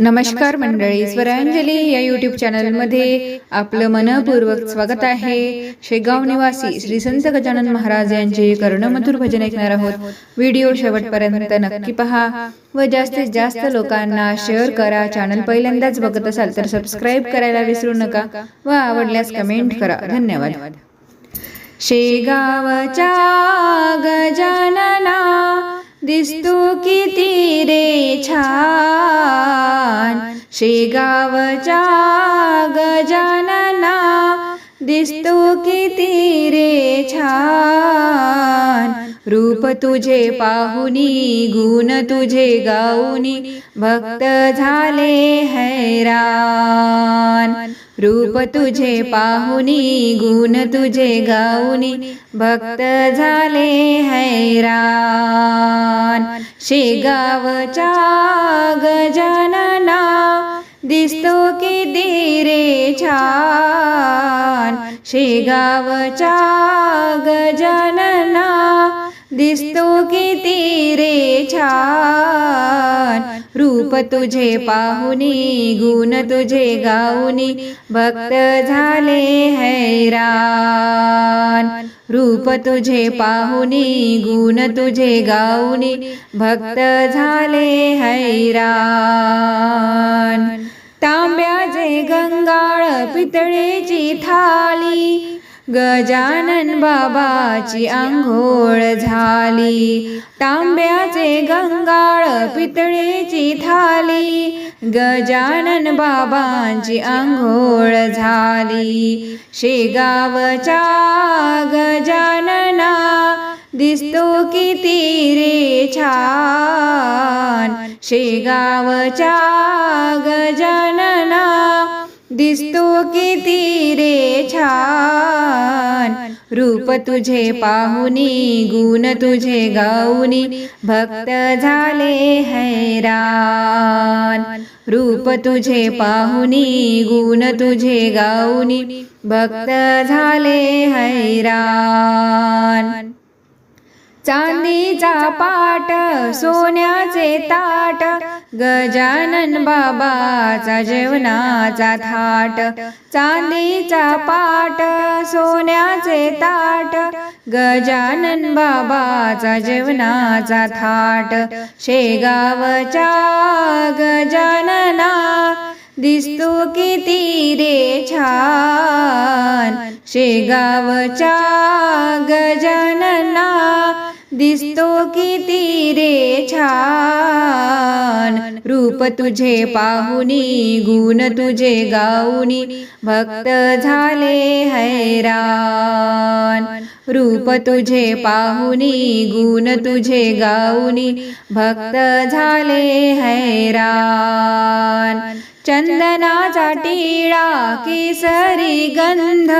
नमस्कार मंडळी स्वरांजली या युट्यूब चॅनलमध्ये आपलं मनपूर्वक स्वागत आहे. शेगाव निवासी श्री संत गजानन महाराज यांचे कर्णमधुर भजन ऐकणार आहोत. व्हिडिओ शेवटपर्यंत नक्की पहा. व जास्तीत जास्त लोकांना शेअर करा. चॅनल पहिल्यांदाच बघत असाल तर सबस्क्राईब करायला विसरू नका. व आवडल्यास कमेंट करा. धन्यवाद. शेगावच्या दिसतो किती रे छान. शेगावच्या गजानना दिसतो किती रे छान. रूप तुझे पाहुनी गुण तुझे गाऊनी भक्त झाले हैरान. रूप तुझे पाहुनी गुण तुझे गाऊनी भक्त झाले हैरान. शेगावच्या गजानना दिसतो की दिरे छान. शेगावच्या गजानना दिसतो किती रे छान. रूप तुझे पाहुनी गुण तुझे गाऊनी भक्त झाले हैरान. रूप तुझे पाहुनी गुण तुझे गाऊनी भक्त झाले हैरान. तांब्याचे गंगाळ पितळेची थाळी गजानन बाबाची आंघोळ झाली. तांब्याचे गंगाळ पितळेची थाली. गजानन बाबांची आंघोळ झाली. शेगावच्या गजानना दिसतो किती रे छान. शेगावच्या गजानना दिसतो किती रे छान. रूप तुझे पाहुनी गुण तुझे गाऊनी भक्त झाले हैरान. रूप तुझे पाहुनी गुण तुझे गाऊनी भक्त झाले हैरान. चांदीचा पाट सोन्याचे ताट गजानन बाबाचा जेवणाचा थाट चांदीचा पाट सोन्याचे ताट गजानन बाबाचा जेवणाचा थाट शेगावच्या गजानना दिसतो किती रे छान शेगावच्या गजानना दिसतो किती रे छान. रूप तुझे पाहुनी गुण तुझे गाऊनी भक्त झाले हैरान. रूप तुझे पाहुनी गुण तुझे गाऊनी भक्त झाले हैरान. चंदनाचा टिळा केसरी गंध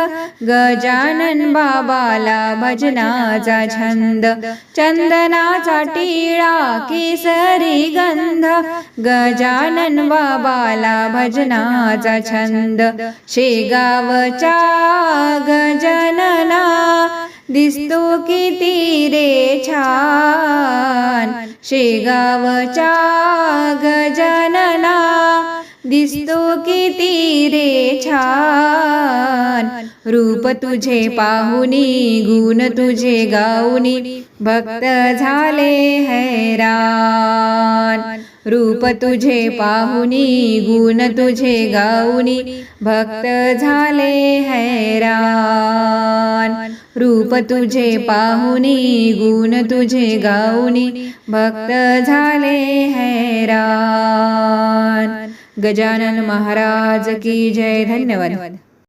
गजानन बाबाला भजनाचा छंद. चंदनाचा टिळा केसरी गंध गजानन बाबाला भजनाचा छंद. शेगावच्या गजनना दिसतो किती रे छान. शेगावच्या गजनना दिसतो किती रे छान. रूप तुझे पाहुनी, गुण तुझे गाऊनी, भक्त झाले हैरान. रूप तुझे पाहुनी, गुण तुझे गाऊनी, भक्त झाले हैरान. रूप तुझे पाहुनी, गुण तुझे गाऊनी, भक्त झाले हैरान. गजानन महाराज की जय। धन्यवाद।